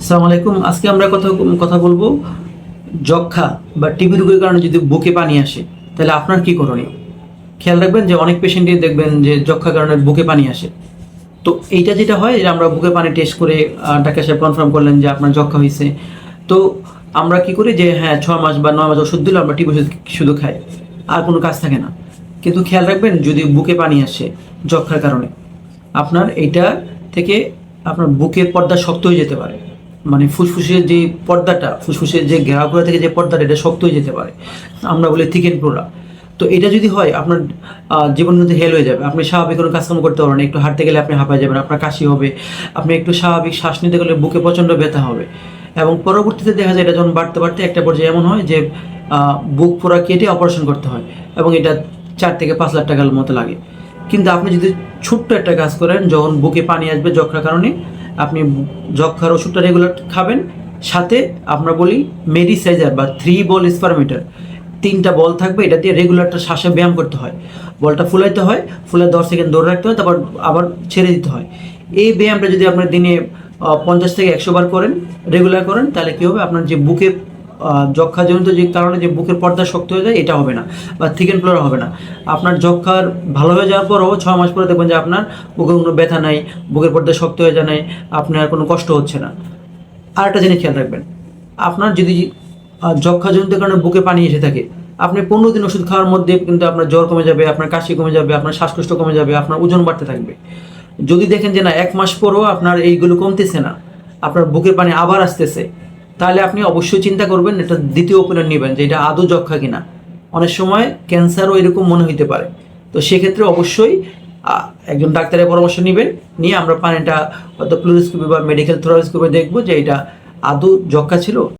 আসসালামু আলাইকুম। আজকে আমরা কথা কথা বলব যক্ষা বা টিবি রোগের কারণে যদি বুকে পানি আসে, তাহলে আপনার কি করণীয়? খেয়াল রাখবেন যে অনেক পেশেন্টই দেখবেন যে যক্ষা কারণে বুকে পানি আসে। তো এইটা যেটা হয় যে আমরা বুকে পানি টেস্ট করে ডাক্তার সাহেব কনফার্ম করলেন যে আপনার যক্ষা হয়েছে তো আমরা কি করি যে হ্যাঁ ছ মাস বা নয় মাস ওষুধ দিলে আমরা টিবি ওষুধ শুধু খাই, আর কোনো কাজ থাকে না। কিন্তু খেয়াল রাখবেন যদি বুকে পানি আসে যক্ষার কারণে, আপনার এইটা থেকে আপনার বুকের পর্দা শক্ত হয়ে যেতে পারে। মানে ফুসফুসের যে পর্দাটা, ফুসফুসের যে ঘেরাগুলো থেকে যে পর্দাটা, এটা শক্ত হয়ে যেতে পারে। আমরা বলি থিকেন প্রোরা তো এটা যদি হয়, আপনার জীবন কিন্তু হেল হয়ে যাবে। আপনি স্বাভাবিক কোনো কাজকর্ম করতে পারবেন। একটু হাঁটতে গেলে আপনি হাঁপায় যাবেন, আপনার কাশি হবে, আপনি একটু স্বাভাবিক শ্বাস নিতে গেলে বুকে প্রচণ্ড ব্যথা হবে। এবং পরবর্তীতে দেখা যায়, এটা যখন বাড়তে বাড়তে একটা পর্যায়ে এমন হয় যে বুক পোড়া কেটে অপারেশন করতে হয় এবং এটা চার থেকে পাঁচ লাখ টাকার মতো লাগে। কিন্তু আপনি যদি ছোট্ট একটা কাজ করেন, যখন বুকে পানি আসবে যক্ষার কারণে আপনি যক্ষার ওষুধটা রেগুলার খাবেন। সাথে আমরা বলি মেডিসাইজার বা থ্রি বল স্পারমিটার তিনটা বল থাকবে, এটা দিয়ে রেগুলারটা শ্বাসে ব্যায়াম করতে হয়। বলটা ফুলাইতে হয়, ফুলে দশ সেকেন্ড ধরে রাখতে হয়, তারপর আবার ছেড়ে দিতে হয়। এই ব্যায়ামটা যদি আপনার দিনে পঞ্চাশ থেকে একশো বার করেন রেগুলার করেন, তাহলে কী হবে? আপনার যে বুকে যক্ষাজনিত যে কারণে যে বুকের পর্দা শক্ত হয়ে যায়, এটা হবে না বা থিকেন ফ্লোরা হবে না। আপনার যক্ষার ভালো হয়ে যাওয়ার পরও ছয় মাস পরে দেখবেন যে আপনার বুকে কোনো ব্যথা নাই, বুকের পর্দা শক্ত হয়ে যায় নাই, আপনার কোনো কষ্ট হচ্ছে না। আর একটা জিনিস খেয়াল রাখবেন, আপনার যদি যক্ষাজনিত কারণে বুকে পানি এসে থাকে, আপনি পনেরো দিন ওষুধ খাওয়ার মধ্যে কিন্তু আপনার জ্বর কমে যাবে, আপনার কাশি কমে যাবে, আপনার শ্বাসকষ্ট কমে যাবে, আপনার ওজন বাড়তে থাকবে। যদি দেখেন যে না, এক মাস পরও আপনার এইগুলো কমতেছে না, আপনার বুকের পানি আবার আসতেছে তাহলে আপনি অবশ্যই চিন্তা করবেন, এটা দ্বিতীয় ওপিনিয়ন নেবেন যে এটা আদৌ যক্ষা কিনা। অনেক সময় ক্যান্সারও এরকম মনে হইতে পারে। তো সেক্ষেত্রে অবশ্যই একজন ডাক্তারের পরামর্শ নেবেন, নিয়ে আমরা পানিটা হয়তো ফ্লুরোস্কোপি বা মেডিকেল থোরাস্কোপে দেখব যে এটা আদৌ যক্ষা ছিল।